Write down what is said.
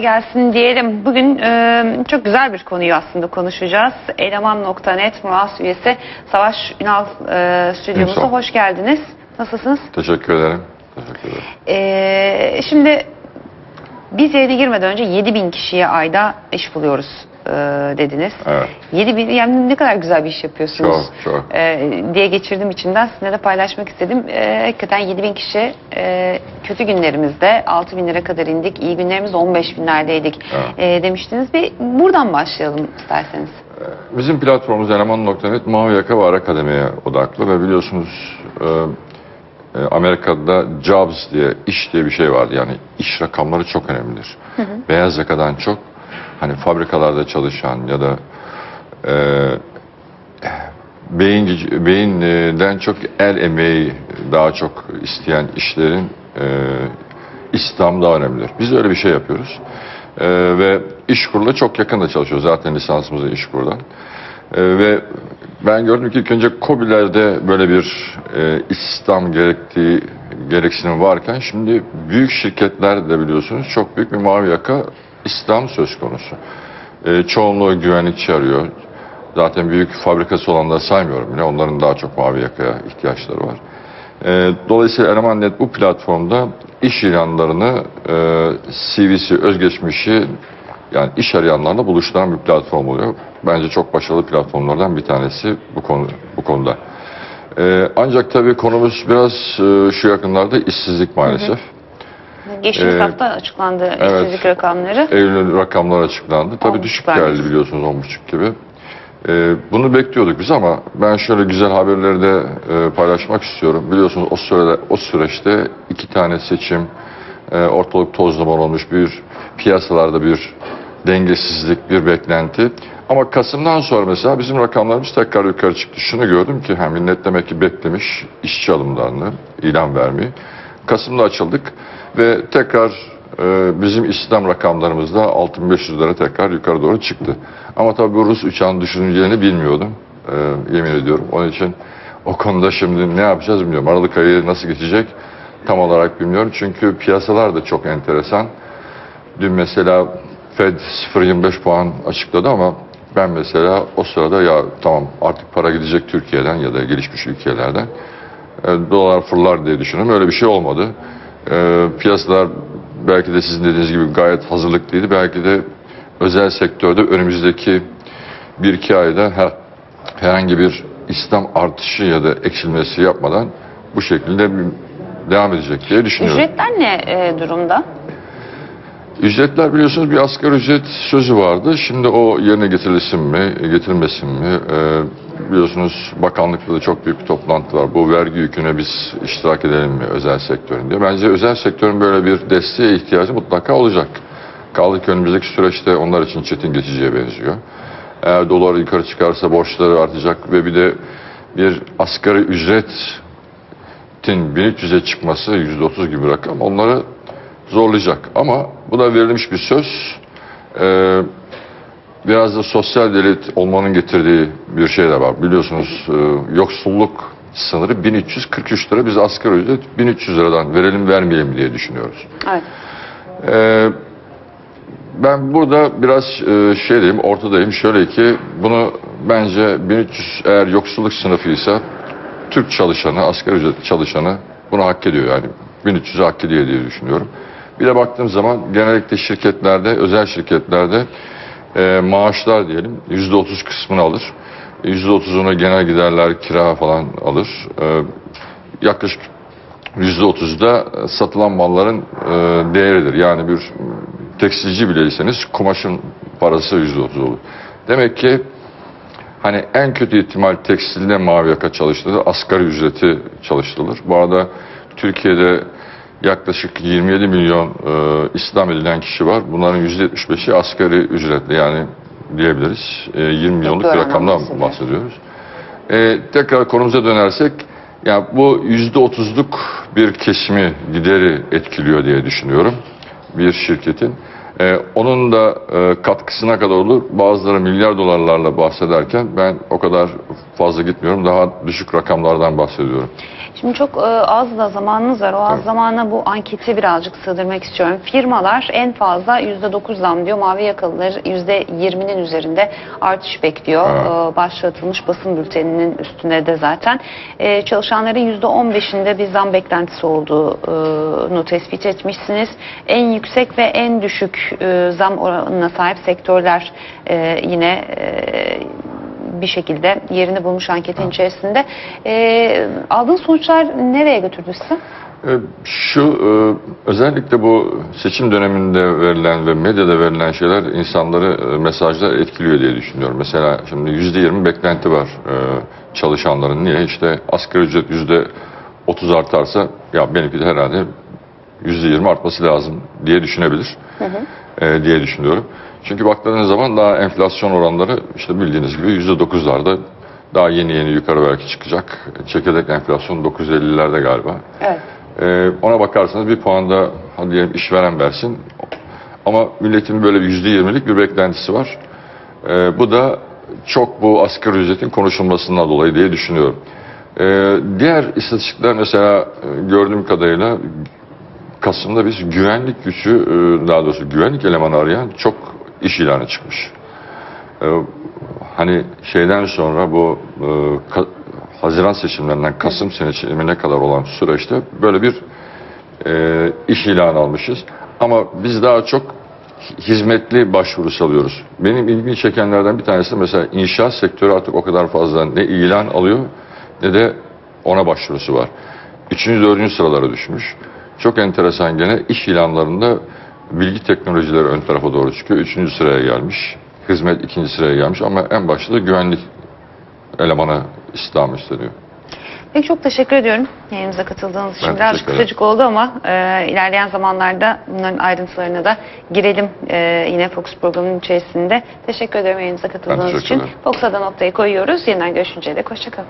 gelsin diyelim. Bugün e, çok güzel bir konuyu aslında konuşacağız. Eleman.net Muras üyesi Savaş Ünal e, stüdyomuza hoş geldiniz. Nasılsınız? Teşekkür ederim. Teşekkür ederim. E, şimdi biz yayına girmeden önce 7000 kişiye ayda iş buluyoruz e, dediniz. Evet. 7000 yani ne kadar güzel bir iş yapıyorsunuz. Çok, çok. e, diye geçirdim içimden. Sizinle de paylaşmak istedim. E, hakikaten 7000 kişi e, kötü günlerimizde 6000 lira kadar indik. İyi günlerimizde 15 binlerdeydik Evet. e, demiştiniz. Bir buradan başlayalım isterseniz. Bizim platformumuz Eleman.net Mavi Yaka ve Ara Kademi'ye odaklı ve biliyorsunuz e, e, Amerika'da jobs diye, iş diye bir şey vardı. Yani iş rakamları çok önemlidir. Beyaz yakadan çok hani fabrikalarda çalışan ya da e, beyin, beyinden çok el emeği daha çok isteyen işlerin e, İslam daha önemlidir. Biz de öyle bir şey yapıyoruz. E, ve İşkur'la çok yakında çalışıyoruz. Zaten lisansımız da İşkur'dan. E, ve ben gördüm ki ilk önce COBİ'lerde böyle bir e, İslam gerektiği gereksinim varken şimdi büyük şirketler de biliyorsunuz çok büyük bir mavi yaka İslam söz konusu. E, çoğunluğu güvenlikçi arıyor. Zaten büyük fabrikası olanları saymıyorum bile. Onların daha çok mavi yakaya ihtiyaçları var. E, dolayısıyla Eleman.net bu platformda iş ilanlarını, e, CV'si, özgeçmişi yani iş arayanlarla buluşturan bir platform oluyor. Bence çok başarılı platformlardan bir tanesi bu konu bu konuda. E, ancak tabii konumuz biraz e, şu yakınlarda işsizlik maalesef. Geçtiğimiz E, hafta açıklandı evet. işsizlik rakamları. Eylül rakamlar açıklandı. Tabii düşük buçuk geldi vermiş. biliyorsunuz 10.5 gibi. Ee, bunu bekliyorduk biz ama ben şöyle güzel haberleri de e, paylaşmak istiyorum. Biliyorsunuz o sürede o süreçte iki tane seçim, e, ortalık toz duman olmuş bir piyasalarda bir dengesizlik, bir beklenti. Ama Kasım'dan sonra mesela bizim rakamlarımız tekrar yukarı çıktı. Şunu gördüm ki hem millet demek ki beklemiş işçi alımlarını ilan vermeyi. Kasım'da açıldık ve tekrar e, bizim İslam rakamlarımızda 6500 lira tekrar yukarı doğru çıktı. Ama tabii Rus uçağın düşürüleceğini bilmiyordum. e, yemin ediyorum. Onun için o konuda şimdi ne yapacağız bilmiyorum. Aralık ayı nasıl geçecek tam olarak bilmiyorum. Çünkü piyasalar da çok enteresan. Dün mesela Fed 0.25 puan açıkladı ama ben mesela o sırada ya tamam artık para gidecek Türkiye'den ya da gelişmiş ülkelerden. E, dolar fırlar diye düşündüm. Öyle bir şey olmadı. E, piyasalar belki de sizin dediğiniz gibi gayet hazırlıklıydı. Belki de özel sektörde önümüzdeki bir iki ayda her, herhangi bir İslam artışı ya da eksilmesi yapmadan bu şekilde devam edecek diye düşünüyorum. Ücretler ne e, durumda? Ücretler biliyorsunuz bir asgari ücret sözü vardı. Şimdi o yerine getirilsin mi, getirilmesin mi? Ee, biliyorsunuz bakanlıkta da çok büyük bir toplantı var. Bu vergi yüküne biz iştirak edelim mi özel sektörün diye. Bence özel sektörün böyle bir desteğe ihtiyacı mutlaka olacak. Kaldı ki önümüzdeki süreçte onlar için çetin geçeceğe benziyor. Eğer dolar yukarı çıkarsa borçları artacak ve bir de bir asgari ücretin 1300'e çıkması %30 gibi rakam onları zorlayacak. Ama bu da verilmiş bir söz. Ee, biraz da sosyal devlet olmanın getirdiği bir şey de var. Biliyorsunuz e, yoksulluk sınırı 1343 lira. Biz asgari ücret 1300 liradan verelim vermeyelim diye düşünüyoruz. Evet. Ee, ben burada biraz e, şey diyeyim, ortadayım. Şöyle ki bunu bence 1300 eğer yoksulluk sınıfıysa Türk çalışanı, asgari ücret çalışanı bunu hak ediyor yani. 1300'ü hak ediyor diye düşünüyorum. Bir de baktığım zaman genellikle şirketlerde, özel şirketlerde e, maaşlar diyelim %30 kısmını alır. %30'unu genel giderler, kira falan alır. E, yaklaşık %30'da satılan malların e, değeridir. Yani bir tekstilci bileyseniz kumaşın parası %30 olur. Demek ki hani en kötü ihtimal tekstilde mavi yaka çalıştırılır, asgari ücreti çalıştırılır. Bu arada Türkiye'de yaklaşık 27 milyon e, İslam edilen kişi var. Bunların %75'i asgari ücretli yani diyebiliriz. E, 20 milyonluk bir rakamdan bahsediyor. bahsediyoruz. E, tekrar konumuza dönersek ya bu yüzde otuzluk bir kesimi gideri etkiliyor diye düşünüyorum bir şirketin. E, onun da e, katkısına kadar olur. Bazıları milyar dolarlarla bahsederken ben o kadar fazla gitmiyorum. Daha düşük rakamlardan bahsediyorum. Şimdi çok e, az da zamanınız var. O az zamana bu anketi birazcık sığdırmak istiyorum. Firmalar en fazla %9 zam diyor. Mavi yakalılar %20'nin üzerinde artış bekliyor. Evet. E, başlatılmış basın bülteninin üstünde de zaten. E, çalışanların %15'inde bir zam beklentisi olduğunu tespit etmişsiniz. En yüksek ve en düşük e, zam oranına sahip sektörler e, yine e, bir şekilde yerini bulmuş anketin içerisinde. Ee, aldığın sonuçlar nereye götürdü sizi? E, Şu e, özellikle bu seçim döneminde verilen ve medyada verilen şeyler insanları e, mesajlar etkiliyor diye düşünüyorum. Mesela şimdi yüzde yirmi beklenti var e, çalışanların. Niye? İşte asgari ücret yüzde otuz artarsa ya benimki de herhalde yüzde yirmi artması lazım diye düşünebilir. e, diye düşünüyorum. Çünkü baktığınız zaman daha enflasyon oranları işte bildiğiniz gibi yüzde dokuzlarda daha yeni yeni yukarı belki çıkacak. Çekirdek enflasyon 950'lerde galiba. Evet. Ee, ona bakarsanız bir puan da hadi diyelim işveren versin. Ama milletin böyle bir yüzde yirmilik bir beklentisi var. Ee, bu da çok bu asgari ücretin konuşulmasından dolayı diye düşünüyorum. Ee, diğer istatistikler mesela e, gördüğüm kadarıyla Kasım'da biz güvenlik gücü, e, daha doğrusu güvenlik elemanı arayan çok iş ilanı çıkmış. Ee, hani şeyden sonra bu e, Haziran seçimlerinden Kasım seçimine kadar olan süreçte böyle bir e, iş ilanı almışız. Ama biz daha çok hizmetli başvurusu alıyoruz. Benim ilgimi çekenlerden bir tanesi mesela inşaat sektörü artık o kadar fazla ne ilan alıyor ne de ona başvurusu var. Üçüncü, dördüncü sıralara düşmüş. Çok enteresan gene iş ilanlarında bilgi teknolojileri ön tarafa doğru çıkıyor. Üçüncü sıraya gelmiş. Hizmet ikinci sıraya gelmiş ama en başta da güvenlik elemanı istihdam isteniyor. Peki çok teşekkür ediyorum yayınımıza katıldığınız için. Ben ederim. kısacık oldu ama e, ilerleyen zamanlarda bunların ayrıntılarına da girelim e, yine Fox programının içerisinde. Teşekkür ederim yayınımıza katıldığınız için. Fox'a da noktayı koyuyoruz. Yeniden görüşünceye dek hoşçakalın.